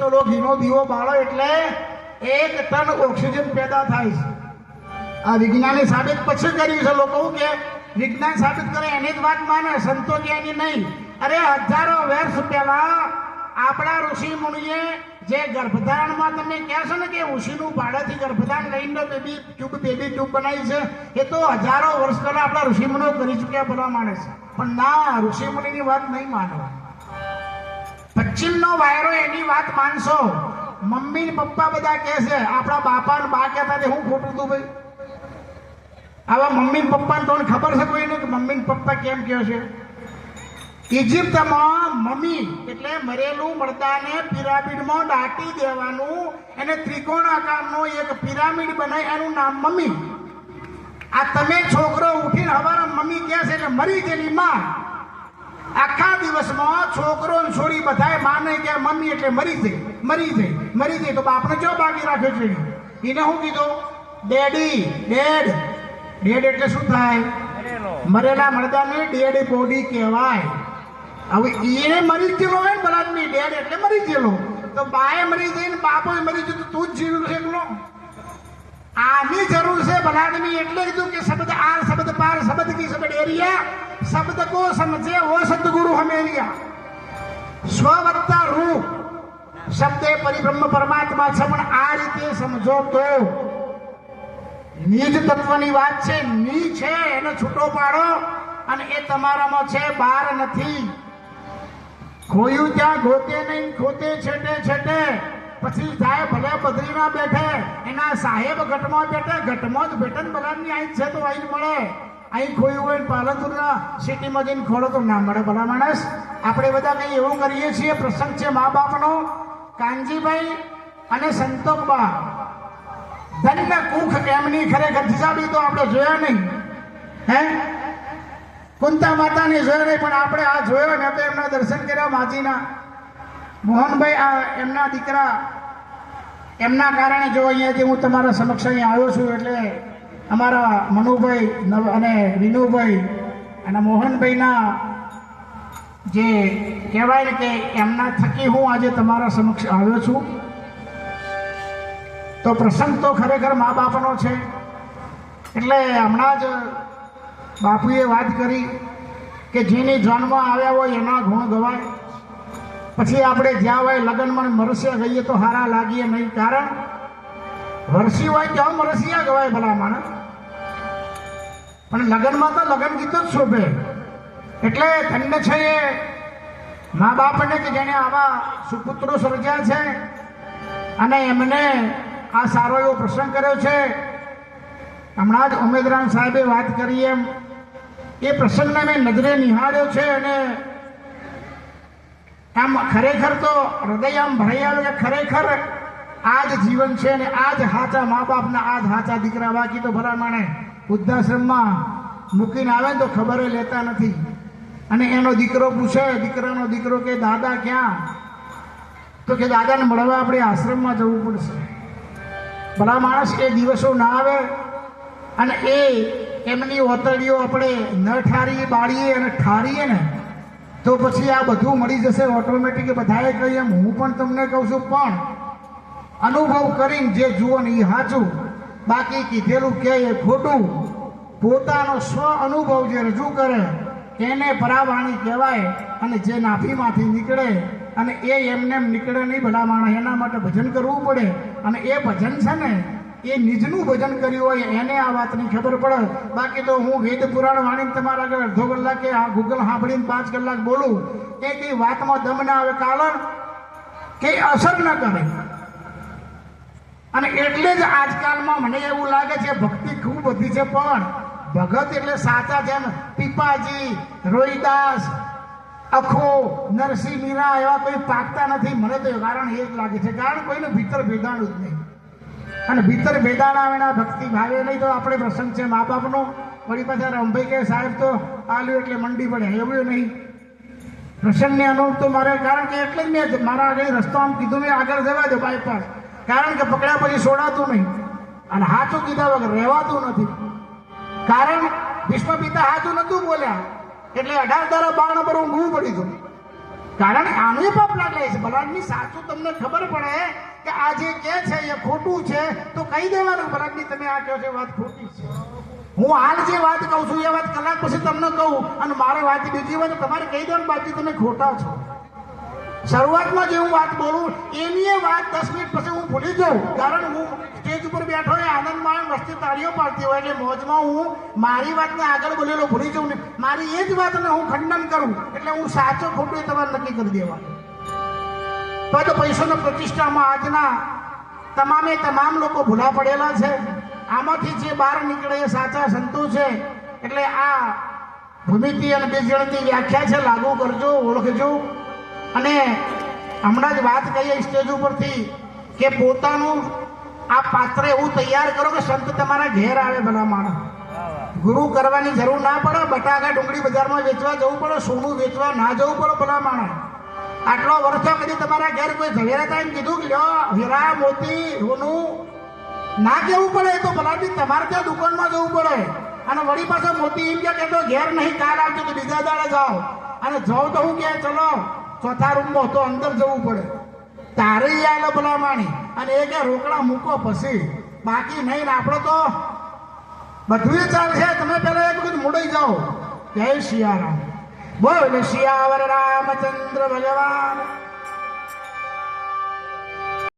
ચલો ઘીનો દીવો બાળો એટલે એક ટન ઓક્સિજન પેદા થાય છે. આ વિજ્ઞાને સાબિત પછી કર્યું છે. લોકો કે વિજ્ઞાન સાબિત કરે એની જ વાત માને, સંતો કે એની નહીં. અરે હજારો વર્ષ પહેલા આપણા ઋષિ મુનિએ જે ગર્ભધારણમાં તમે કહે છો ને કે ઋષિનું ભાડેથી ગર્ભધારણ લઈને બેબી ટ્યુબ બેબી ટ્યુબ બનાવી છે, એ તો હજારો વર્ષ પહેલા આપણા ઋષિ મુનિઓ કરી ચૂક્યા ભલા છે પણ ના, ઋષિ મુનિની વાત નહીં માનવા પશ્ચિમનો વાયરો એની વાત માનશો? મમ્મી ને પપ્પા બધા કહે છે, આપણા બાપા ને બા કહેતા તે હું ખોટું હતું ભાઈ? આવા મમ્મી પપ્પાને તો ખબર છે કોઈને કે મમ્મી પપ્પા કેમ કહે છે? ઇજિપ્તમાં મમ્મી એટલે મરેલું મરદાને પિરામિડમાં દાટી દેવાનું, એને ત્રિકોણ આકારનો એક પિરામિડ બનાવી એનું નામ મમ્મી. આ તમે છોકરો ઉઠીને હવારે મમ્મી કહે છે એટલે મરી ગયેલી માં. આખા દિવસમાં છોકરો ને છોરી બધાય માને કે મમ્મી એટલે મરી જઈ મરી જઈ મરી જઈ તો બાપને ચો બાકી રાખ્યો છે? એને શું કીધું ડેડી ડેડ. ડેડ એટલે શું થાય? મરેલા. મરદાને ડેડ બોડી કહેવાય. હવે એને મરી ગયેલો હોય ને બરાબર ડેડ એટલે મરી ગયેલો. તો બાએ મરી જઈને બાપોએ મરી ગયું તું જ જીવ્યું એકલો. આની જરૂર છે ભલાદમી એટલે કીધું કે શબ્દ આર શબ્દ પાર શબ્દ કી શબ્દ એરિયા શબ્દ કો સમજે ઓ સદગુરુ હમેરિયા સ્વ વત્તા રૂપ શબ્દ એ પરિબ્રહ્મ પરમાત્મા છે પણ આ રીતે સમજો તો નિજ તત્વની વાત છે ની છે એને છૂટો પાડો અને એ તમારામાં છે બાર નથી ખોયું ત્યાં ગોતે નહીં ખોતે છેટે છેટે પછી જાય ભલે બદ્રીમાં બેઠે, એના સાહેબ ઘટમાં બેઠે, ઘટમાં જ બેઠે ને બલાની અહીં છે તો અહીં મળે. અહીં ખોયું હોય પાલનપુરના સિટીમાં જઈને ખોડો તો ના મળે ભલા માણસ. આપણે બધા કંઈ એવું કરીએ છીએ, પ્રસંગ છે મા બાપનો. કાનજીભાઈ અને સંતોકબા ધન્ય કુખ એમની ખરેખર? જીજાબી તો આપણે જોયા નહીં. હે? કુંતા માતાને જોયા નહીં, પણ આપણે આ જોયો ને તો એમના દર્શન કર્યા માજીના. મોહનભાઈ, આ એમના દીકરા, એમના કારણે જો અહીંયાથી હું તમારા સમક્ષ અહીંયા આવ્યો છું એટલે અમારા મનુભાઈ અને વિનુભાઈ અને મોહનભાઈના જે કહેવાય ને કે એમના થકી હું આજે તમારા સમક્ષ આવ્યો છું. તો પ્રસંગ તો ખરેખર મા બાપનો છે. એટલે હમણાં જ બાપુએ વાત કરી કે જેની જન્મ આવ્યા હોય એના ગુણ ગવાય. પછી આપણે જ્યાં હોય લગ્નમાં મરસિયા ગઈએ તો હારા લાગીએ નહીં કારણ વરસી હોય ત્યાં મરસિયા ગવાય ભલા માણસ. પણ લગ્નમાં તો લગ્ન ગીત જ શોભે. એટલે ધન્ય છે એ મા બાપને કે જેને આવા સુપુત્રો સર્જ્યા છે અને એમને આ સારો એવો પ્રસંગ કર્યો છે. હમણાં જ ઉમેદરામ સાહેબે વાત કરી એમ. એ પ્રસંગને મેં નજરે નિહાળ્યો છે અને આમ ખરેખર તો હૃદય આમ આવ્યું કે ખરેખર આ જ જીવન છે ને આ જ હાચા મા બાપના આ જ હાચા દીકરા બાકી તો ભલા માણે વૃદ્ધાશ્રમમાં મૂકીને આવે તો ખબર લેતા નથી. અને એનો દીકરો પૂછે, દીકરાનો દીકરો કે, દાદા, ક્યાં? તો કે, દાદાને મળવા આપણે આશ્રમમાં જવું પડશે. ભલા માણસ એ દિવસો ના આવે અને એ એમની ઓતરડીઓ આપણે ન ઠારીએ બાળીએ અને ઠારીએ ને તો પછી આ બધું મળી જશે ઓટોમેટિક બધાએ કહી એમ. હું પણ તમને કહું છું, પણ અનુભવ કરીને જે જુઓ ને એ સાચું બાકી કીધેલું કે એ ખોટું. પોતાનો સ્વ અનુભવ જે રજૂ કરે એને પરાવાણી કહેવાય અને જે નાફીમાંથી નીકળે અને એ એમને એમ નીકળે નહીં ભલા માણસ, એના માટે ભજન કરવું પડે. અને એ ભજન છે ને એ નિજનું ભજન કર્યું હોય એને આ વાતની ખબર પડે. બાકી તો હું વેદ પુરાણ વાણીને તમારા આગળ અડધો કલાકે આ ગૂગલ સાંભળીને પાંચ કલાક બોલું. કે કઈ વાતમાં દમ ના આવે કારણ કે અસર ન કરે. અને એટલે જ આજકાલમાં મને એવું લાગે છે ભક્તિ ખૂબ વધી છે પણ ભગત એટલે સાચા જેમ પીપાજી, રોહિદાસ, અખો, નરસિંહ મીરા એવા કોઈ પાકતા નથી. મને તો કારણ એ જ લાગે છે. કારણ કોઈને ભીતર ભેદાણું જ નહીં. અને ભીતર ભેદાણા વિના ભક્તિ ભાવે નહીં તો આપણે પ્રસંગ છે મા બાપનો વળી પાછા રમભાઈ કે સાહેબ, તો આલ્યું એટલે મંડી પડે એવું નહીં. પ્રસંગને અનુરૂપ તો મારે, કારણ કે એટલે જ મેં મારા આગળ રસ્તો આમ કીધું, મેં આગળ જવા દો બાયપાસ કારણ કે પકડ્યા પછી છોડાતું નહીં. અને હાચું કીધા વગર રહેવાતું નથી. કારણ ભીષ્મ પિતા હાચું નતું બોલ્યા. એટલે અઢાર દાડા બાર નંબર ઊંઘવું પડી હતું કારણ આનું પાપ લાગે છે. ભલાદની સાચું તમને ખબર પડે કે આ જે કે છે, એ ખોટું છે, તો કહી દેવાનું ભલાદની તમે આ કહો છો વાત ખોટી છે. હું હાલ જે વાત કહું છું, એ વાત કલાક પછી તમને કહું અને મારે વાત બીજી વાત તમારે કહી દેવાનું બાકી તમે ખોટા છો. શરૂઆતમાં જે હું વાત બોલું, એની વાત દસ મિનિટ પછી હું ભૂલી જાઉં, કારણ હું સ્ટેજ ઉપર બેઠો એ આનંદમાં વસ્તી તાળીઓ પાડતી હોય એટલે મોજમાં હું મારી વાતને આગળ બોલેલો ભૂલી જાઉં ને. મારી એ જ વાતને હું ખંડન કરું, એટલે હું સાચો ખોટું એ તમારે નક્કી કરી દેવાનું. પદ પૈસાનો પ્રતિષ્ઠામાં આજના તમામે તમામ લોકો ભૂલા પડેલા છે. આમાંથી જે બહાર નીકળે એ સાચા સંતો છે. એટલે આ ભૂમિતિ અને બીજગણિતની વ્યાખ્યા છે, લાગુ કરજો, ઓળખજો. અને હમણાં જ વાત કહીએ સ્ટેજ ઉપરથી કે પોતાનું આ પાત્ર એવું તૈયાર કરો કે સંત તમારા ઘેર આવે ભલા માણસ. ગુરુ કરવાની જરૂર ના પડે, બટાકા ડુંગળી બજારમાં વેચવા જવું પડે, સોનું વેચવા ના જવું પડે ભલા માણસ. આટલો વર્ષો કદી તમારા ઘેર કોઈ ઝવેરા એમ કીધું કે, લ્યો, હીરા, મોતી સોનું ના કેવું પડે તો ભલાથી તમારે ત્યાં દુકાનમાં જવું પડે. અને વળી પાછો મોતી એમ કે તો ઘેર નહીં, કાલ આવજો, તો બીજા દાડે જાઓ. અને જાઓ તો હું કે ચલો? ચોથા રૂમમાં તો અંદર જવું પડે. તારે આલો ભલામાણી. અને એ કે, રોકડા મૂકો પછી. બાકી નહીં ને આપણે તો બધું ચાલશે. તમે પહેલાં એક બધું મુડાઈ જાઓ. જય સિયારામ બોલ શિયાવર રામચંદ્ર ભગવાન